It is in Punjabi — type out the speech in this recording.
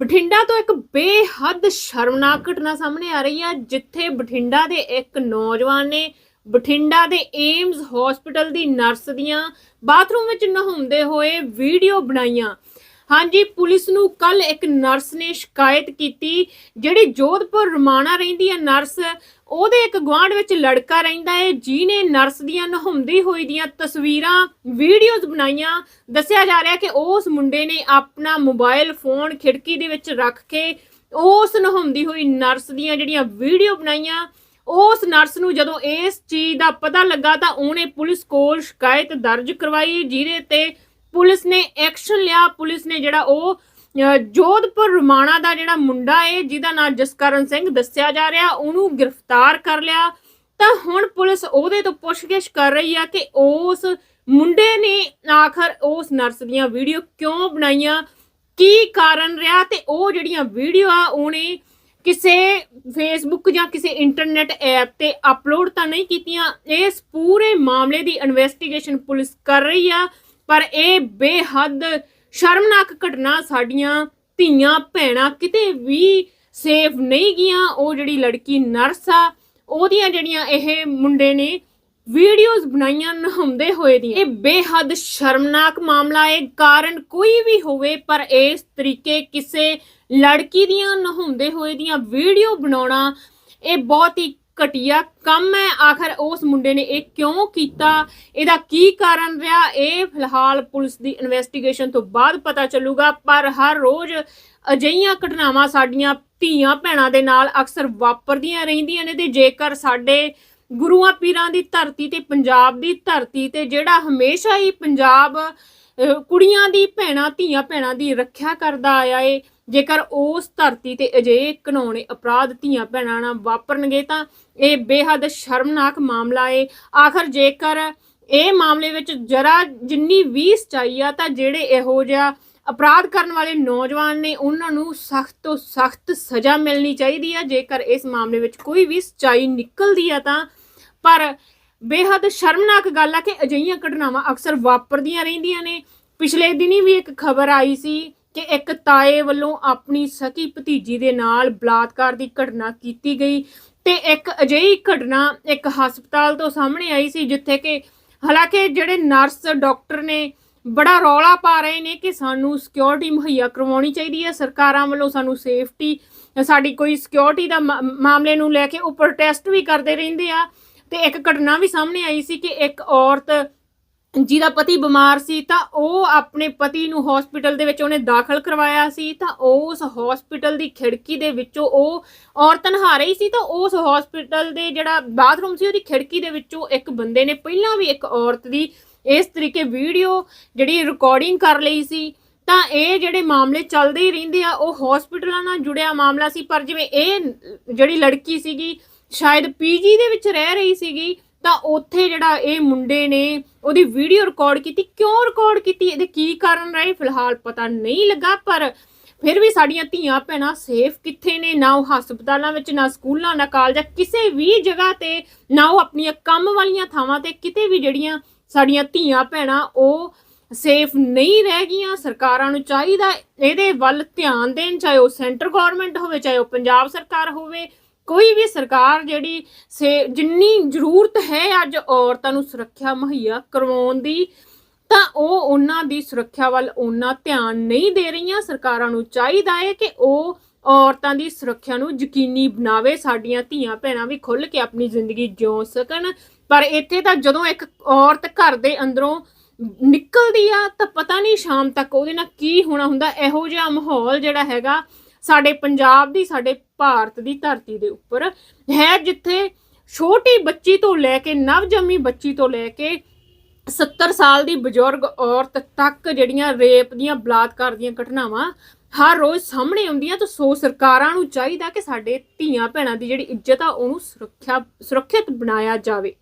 ਬਠਿੰਡਾ ਤੋਂ ਇੱਕ ਬੇਹੱਦ ਸ਼ਰਮਨਾਕ ਘਟਨਾ ਸਾਹਮਣੇ ਆ ਰਹੀ ਹੈ ਜਿੱਥੇ ਬਠਿੰਡਾ ਦੇ ਇੱਕ ਨੌਜਵਾਨ ਨੇ ਬਠਿੰਡਾ ਦੇ ਏਮਜ਼ ਹਸਪੀਟਲ ਦੀ ਨਰਸ ਦੀਆਂ ਬਾਥਰੂਮ ਵਿੱਚ ਨਹਾਉਂਦੇ ਹੋਏ ਵੀਡੀਓ ਬਣਾਈਆਂ। ਹਾਂਜੀ, ਪੁਲਿਸ ਨੂੰ ਕੱਲ ਇੱਕ ਨਰਸ ਨੇ ਸ਼ਿਕਾਇਤ ਕੀਤੀ, ਜਿਹੜੀ ਜੋਧਪੁਰ ਰਮਾਣਾ ਰਹਿੰਦੀ ਹੈ ਨਰਸ, ਉਹਦੇ ਇੱਕ ਗੁਆਂਢ ਵਿੱਚ ਲੜਕਾ ਰਹਿੰਦਾ ਹੈ, ਜਿਹਨੇ ਨਰਸ ਦੀਆਂ ਨਹਾਉਂਦੀ ਹੋਈ ਦੀਆਂ ਤਸਵੀਰਾਂ, ਵੀਡੀਓਜ਼ ਬਣਾਈਆਂ। ਦੱਸਿਆ ਜਾ ਰਿਹਾ ਕਿ ਉਸ ਮੁੰਡੇ ਨੇ ਆਪਣਾ ਮੋਬਾਈਲ ਫੋਨ ਖਿੜਕੀ ਦੇ ਵਿੱਚ ਰੱਖ ਕੇ ਉਸ ਨਹਾਉਂਦੀ ਹੋਈ ਨਰਸ ਦੀਆਂ ਜਿਹੜੀਆਂ ਵੀਡੀਓ ਬਣਾਈਆਂ, ਉਸ ਨਰਸ ਨੂੰ ਜਦੋਂ ਇਸ ਚੀਜ਼ ਦਾ ਪਤਾ ਲੱਗਾ ਤਾਂ ਉਹਨੇ ਪੁਲਿਸ ਕੋਲ ਸ਼ਿਕਾਇਤ ਦਰਜ ਕਰਵਾਈ, ਜਿਹਦੇ ਤੇ ਪੁਲਿਸ ਨੇ ਐਕਸ਼ਨ ਲਿਆ। ਪੁਲਿਸ ਨੇ ਜਿਹੜਾ ਉਹ ਜੋਧਪੁਰ ਰਮਾਣਾ ਦਾ ਜਿਹੜਾ ਮੁੰਡਾ ਏ, ਜਿਹਦਾ ਨਾਮ ਜਸਕਰਨ ਸਿੰਘ ਦੱਸਿਆ ਜਾ ਰਿਹਾ, ਉਹਨੂੰ ਗ੍ਰਿਫਤਾਰ ਕਰ ਲਿਆ। ਤਾਂ ਹੁਣ ਪੁਲਿਸ ਉਹਦੇ ਤੋਂ ਪੁੱਛਗਿੱਛ ਕਰ ਰਹੀ ਆ ਕਿ ਉਸ ਮੁੰਡੇ ਨੇ ਆਖਰ ਉਸ ਨਰਸ ਦੀਆਂ ਵੀਡੀਓ ਕਿਉਂ ਬਣਾਈਆਂ? ਕੀ ਕਾਰਨ ਰਿਹਾ? ਤੇ ਉਹ ਜਿਹੜੀਆਂ ਵੀਡੀਓ ਆ, ਉਹਨੇ ਕਿਸੇ ਫੇਸਬੁੱਕ ਜਾਂ ਕਿਸੇ ਇੰਟਰਨੈਟ ਐਪ ਤੇ ਅਪਲੋਡ ਤਾਂ ਨਹੀਂ ਕੀਤੀਆਂ। ਇਸ ਪੂਰੇ ਮਾਮਲੇ ਦੀ ਇਨਵੈਸਟੀਗੇਸ਼ਨ ਪੁਲਿਸ ਕਰ ਰਹੀ ਆ। ਪਰ ਇਹ ਬੇਹੱਦ ਸ਼ਰਮਨਾਕ ਘਟਨਾ ਸਾਡੀਆਂ ਧੀਆਂ ਭੈਣਾਂ ਕਿਤੇ ਵੀ ਸੇਫ ਨਹੀਂ ਗਈਆਂ। ਉਹ ਜਿਹੜੀ ਲੜਕੀ ਨਰਸ ਆ, ਉਹਦੀਆਂ ਜਿਹੜੀਆਂ ਇਹ ਮੁੰਡੇ ਨੇ ਵੀਡੀਓਜ਼ ਬਣਾਈਆਂ ਨਹਾਉਂਦੇ ਹੋਏ ਦੀ, ਇਹ ਬੇਹੱਦ ਸ਼ਰਮਨਾਕ ਮਾਮਲਾ ਹੈ। ਕਾਰਨ ਕੋਈ ਵੀ ਹੋਵੇ, ਪਰ ਇਸ ਤਰੀਕੇ ਕਿਸੇ ਲੜਕੀ ਦੀਆਂ ਨਹਾਉਂਦੇ ਹੋਏ ਦੀਆਂ ਵੀਡੀਓ ਬਣਾਉਣਾ, ਇਹ ਬਹੁਤ ਹੀ ਘਟੀਆ ਕੰਮ ਹੈ। ਆਖਰ ਉਸ ਮੁੰਡੇ ਨੇ ਇਹ ਕਿਉਂ ਕੀਤਾ? ਇਹਦਾ ਕੀ ਕਾਰਨ ਰਿਹਾ? ਇਹ ਫਿਲਹਾਲ ਪੁਲਿਸ ਦੀ ਇਨਵੈਸਟੀਗੇਸ਼ਨ ਤੋਂ ਬਾਅਦ ਪਤਾ ਚੱਲੂਗਾ, ਪਰ ਹਰ ਰੋਜ਼ ਅਜਿਹੀਆਂ ਘਟਨਾਵਾਂ ਸਾਡੀਆਂ ਧੀਆਂ ਭੈਣਾਂ ਦੇ ਨਾਲ ਅਕਸਰ ਵਾਪਰਦੀਆਂ ਰਹਿੰਦੀਆਂ ਨੇ ਤੇ ਜੇਕਰ ਸਾਡੇ ਗੁਰੂਆਂ ਪੀਰਾਂ ਦੀ ਧਰਤੀ ਤੇ, ਪੰਜਾਬ ਦੀ ਧਰਤੀ ਤੇ ਜਿਹੜਾ ਹਮੇਸ਼ਾ ਹੀ ਪੰਜਾਬ ਕੁੜੀਆਂ ਦੀ ਭੈਣਾਂ, ਧੀਆਂ ਭੈਣਾਂ ਦੀ ਰੱਖਿਆ ਕਰਦਾ ਆਇਆ ਏ ਜੇਕਰ ਉਸ ਧਰਤੀ ਤੇ ਅਜਿਹੇ ਘਿਨੌਣੇ ਅਪਰਾਧ ਧੀਆਂ ਭੈਣਾਂ ਨਾਲ ਵਾਪਰਨਗੇ ਤਾਂ ਇਹ ਬੇਹੱਦ ਸ਼ਰਮਨਾਕ ਮਾਮਲਾ ਏ। ਆਖਰ ਜੇਕਰ ਇਹ ਮਾਮਲੇ ਵਿੱਚ ਜਰਾ ਜਿੰਨੀ ਵੀ ਸਚਾਈ ਆ ਤਾਂ ਜਿਹੜੇ ਇਹੋ ਜਿਹਾ ਅਪਰਾਧ ਕਰਨ ਵਾਲੇ ਨੌਜਵਾਨ ਨੇ, ਉਹਨਾਂ ਨੂੰ ਸਖਤ ਤੋਂ ਸਖਤ ਸਜ਼ਾ ਮਿਲਣੀ ਚਾਹੀਦੀ ਆ। ਜੇਕਰ ਇਸ ਮਾਮਲੇ ਵਿੱਚ ਕੋਈ ਵੀ ਸਚਾਈ ਨਿਕਲਦੀ ਆ ਤਾਂ, ਪਰ ਬੇਹੱਦ ਸ਼ਰਮਨਾਕ ਗੱਲ ਆ ਕਿ ਅਜਿਹੀਆਂ ਘਟਨਾਵਾਂ ਅਕਸਰ ਵਾਪਰਦੀਆਂ ਰਹਿੰਦੀਆਂ ਨੇ। ਪਿਛਲੇ ਦਿਨੀ ਵੀ ਇੱਕ ਖਬਰ ਆਈ ਸੀ ਕਿ ਇੱਕ ਤਾਏ ਵੱਲੋਂ ਆਪਣੀ ਸਕੀ ਭਤੀਜੀ ਦੇ ਨਾਲ ਬਲਾਤਕਾਰ ਦੀ ਘਟਨਾ ਕੀਤੀ ਗਈ ਤੇ ਇੱਕ ਅਜਿਹੀ ਘਟਨਾ ਇੱਕ ਹਸਪਤਾਲ ਤੋਂ ਸਾਹਮਣੇ ਆਈ ਸੀ, ਜਿੱਥੇ ਕਿ ਹਾਲਾਂਕਿ ਜਿਹੜੇ ਨਰਸ, ਡਾਕਟਰ ਨੇ ਬੜਾ ਰੌਲਾ ਪਾ ਰਹੇ ਨੇ ਕਿ ਸਾਨੂੰ ਸਿਕਿਉਰਿਟੀ ਮੁਹੱਈਆ ਕਰਵਾਉਣੀ ਚਾਹੀਦੀ ਹੈ। ਸਰਕਾਰਾਂ ਵੱਲੋਂ ਸਾਨੂੰ ਸੇਫਟੀ ਸਾਡੀ ਕੋਈ ਸਿਕਿਉਰਿਟੀ ਦਾ ਮਾ- ਮਾਮਲੇ ਨੂੰ ਲੈ ਕੇ ਉਹ ਪ੍ਰੋਟੈਸਟ ਵੀ ਕਰਦੇ ਰਹਿੰਦੇ ਆ ਤੇ ਇੱਕ ਘਟਨਾ ਵੀ ਸਾਹਮਣੇ ਆਈ ਸੀ ਕਿ ਇੱਕ ਔਰਤ ਜਿਹਦਾ ਪਤੀ ਬਿਮਾਰ ਸੀ, ਤਾਂ ਉਹ ਆਪਣੇ ਪਤੀ ਨੂੰ ਹਸਪੀਟਲ ਦੇ ਵਿੱਚ ਉਹਨੇ ਦਾਖਲ ਕਰਵਾਇਆ ਸੀ, ਤਾਂ ਉਸ ਹਸਪੀਟਲ ਦੀ ਖਿੜਕੀ ਦੇ ਵਿੱਚੋਂ ਉਹ ਔਰਤ ਨਹਾ ਰਹੀ ਸੀ, ਤਾਂ ਉਸ ਹਸਪੀਟਲ ਦੇ ਜਿਹੜਾ ਬਾਥਰੂਮ ਸੀ, ਉਹਦੀ ਖਿੜਕੀ ਦੇ ਵਿੱਚੋਂ ਇੱਕ ਬੰਦੇ ਨੇ ਪਹਿਲਾਂ ਵੀ ਇੱਕ ਔਰਤ ਦੀ ਇਸ ਤਰੀਕੇ ਵੀਡੀਓ ਜਿਹੜੀ ਰਿਕਾਰਡਿੰਗ ਕਰ ਲਈ ਸੀ। ਤਾਂ ਇਹ ਜਿਹੜੇ ਮਾਮਲੇ ਚੱਲਦੇ ਹੀ ਰਹਿੰਦੇ ਆ, ਉਹ ਹਸਪੀਟਲਾਂ ਨਾਲ ਜੁੜਿਆ ਮਾਮਲਾ ਸੀ, ਪਰ ਜਿਵੇਂ ਇਹ ਜਿਹੜੀ ਲੜਕੀ ਸੀਗੀ, ਸ਼ਾਇਦ ਪੀਜੀ ਦੇ ਵਿੱਚ ਰਹਿ ਰਹੀ ਸੀਗੀ ਤਾਂ ਉੱਥੇ ਜਿਹੜਾ ਇਹ ਮੁੰਡੇ ਨੇ ਉਹਦੀ ਵੀਡੀਓ ਰਿਕਾਰਡ ਕੀਤੀ। ਕਿਉਂ ਰਿਕਾਰਡ ਕੀਤੀ? ਇਹਦੇ ਕੀ ਕਾਰਨ ਰਹੇ? ਫਿਲਹਾਲ ਪਤਾ ਨਹੀਂ ਲੱਗਾ, ਪਰ ਫਿਰ ਵੀ ਸਾਡੀਆਂ ਧੀਆਂ ਭੈਣਾਂ ਸੇਫ ਕਿੱਥੇ ਨੇ? ਨਾ ਉਹ ਹਸਪਤਾਲਾਂ ਵਿੱਚ, ਨਾ ਸਕੂਲਾਂ, ਨਾ ਕਾਲਜਾਂ, ਕਿਸੇ ਵੀ ਜਗ੍ਹਾ ਤੇ, ਨਾ ਉਹ ਆਪਣੀਆਂ ਕੰਮ ਵਾਲੀਆਂ ਥਾਵਾਂ ਤੇ ਕਿਤੇ ਵੀ ਜਿਹੜੀਆਂ ਸਾਡੀਆਂ ਧੀਆਂ ਭੈਣਾਂ ਉਹ ਸੇਫ ਨਹੀਂ ਰਹਿ ਗਈਆਂ। ਸਰਕਾਰਾਂ ਨੂੰ ਚਾਹੀਦਾ ਇਹਦੇ ਵੱਲ ਧਿਆਨ ਦੇਣ, ਚਾਹੇ ਉਹ ਸੈਂਟਰ ਗਵਰਨਮੈਂਟ ਹੋਵੇ, ਚਾਹੇ ਉਹ ਪੰਜਾਬ ਸਰਕਾਰ ਹੋਵੇ। ਕੋਈ ਵੀ ਸਰਕਾਰ ਜਿਹੜੀ ਸੇ ਜਿੰਨੀ ਜ਼ਰੂਰਤ ਹੈ ਅੱਜ ਔਰਤਾਂ ਨੂੰ ਸੁਰੱਖਿਆ ਮੁਹੱਈਆ ਕਰਵਾਉਣ ਦੀ, ਤਾਂ ਉਹ ਉਹਨਾਂ ਦੀ ਸੁਰੱਖਿਆ ਵੱਲ ਉਹਨਾਂ ਧਿਆਨ ਨਹੀਂ ਦੇ ਰਹੀਆਂ। ਸਰਕਾਰਾਂ ਨੂੰ ਚਾਹੀਦਾ ਹੈ ਕਿ ਉਹ ਔਰਤਾਂ ਦੀ ਸੁਰੱਖਿਆ ਨੂੰ ਯਕੀਨੀ ਬਣਾਵੇ, ਸਾਡੀਆਂ ਧੀਆਂ ਭੈਣਾਂ ਵੀ ਖੁੱਲ ਕੇ ਆਪਣੀ ਜ਼ਿੰਦਗੀ ਜਿਉ ਸਕਣ। ਪਰ ਇੱਥੇ ਤਾਂ ਜਦੋਂ ਇੱਕ ਔਰਤ ਘਰ ਦੇ ਅੰਦਰੋਂ ਨਿਕਲਦੀ ਆ, ਤਾਂ ਪਤਾ ਨਹੀਂ ਸ਼ਾਮ ਤੱਕ ਉਹਦੇ ਨਾਲ ਕੀ ਹੋਣਾ ਹੁੰਦਾ। ਇਹੋ ਜਿਹਾ ਮਾਹੌਲ ਜਿਹੜਾ ਹੈਗਾ ਸਾਡੇ ਪੰਜਾਬ ਦੀ, ਸਾਡੇ ਭਾਰਤ ਦੀ ਧਰਤੀ ਦੇ ਉੱਪਰ ਹੈ, ਜਿੱਥੇ ਛੋਟੀ ਬੱਚੀ ਤੋਂ ਲੈ ਕੇ ਨਵਜੰਮੀ ਬੱਚੀ ਤੋਂ ਲੈ ਕੇ 70 ਸਾਲ ਦੀ ਬਜ਼ੁਰਗ ਔਰਤ ਤੱਕ ਜਿਹੜੀਆਂ ਰੇਪ ਦੀਆਂ, ਬਲਾਤਕਾਰ ਦੀਆਂ ਘਟਨਾਵਾਂ ਹਰ ਰੋਜ਼ ਸਾਹਮਣੇ ਆਉਂਦੀਆਂ, ਤਾਂ ਸੋ ਸਰਕਾਰਾਂ ਨੂੰ ਚਾਹੀਦਾ ਕਿ ਸਾਡੇ ਧੀਆਂ ਭੈਣਾਂ ਦੀ ਜਿਹੜੀ ਇੱਜ਼ਤ ਆ, ਉਹਨੂੰ ਸੁਰੱਖਿਆ, ਸੁਰੱਖਿਅਤ ਬਣਾਇਆ ਜਾਵੇ।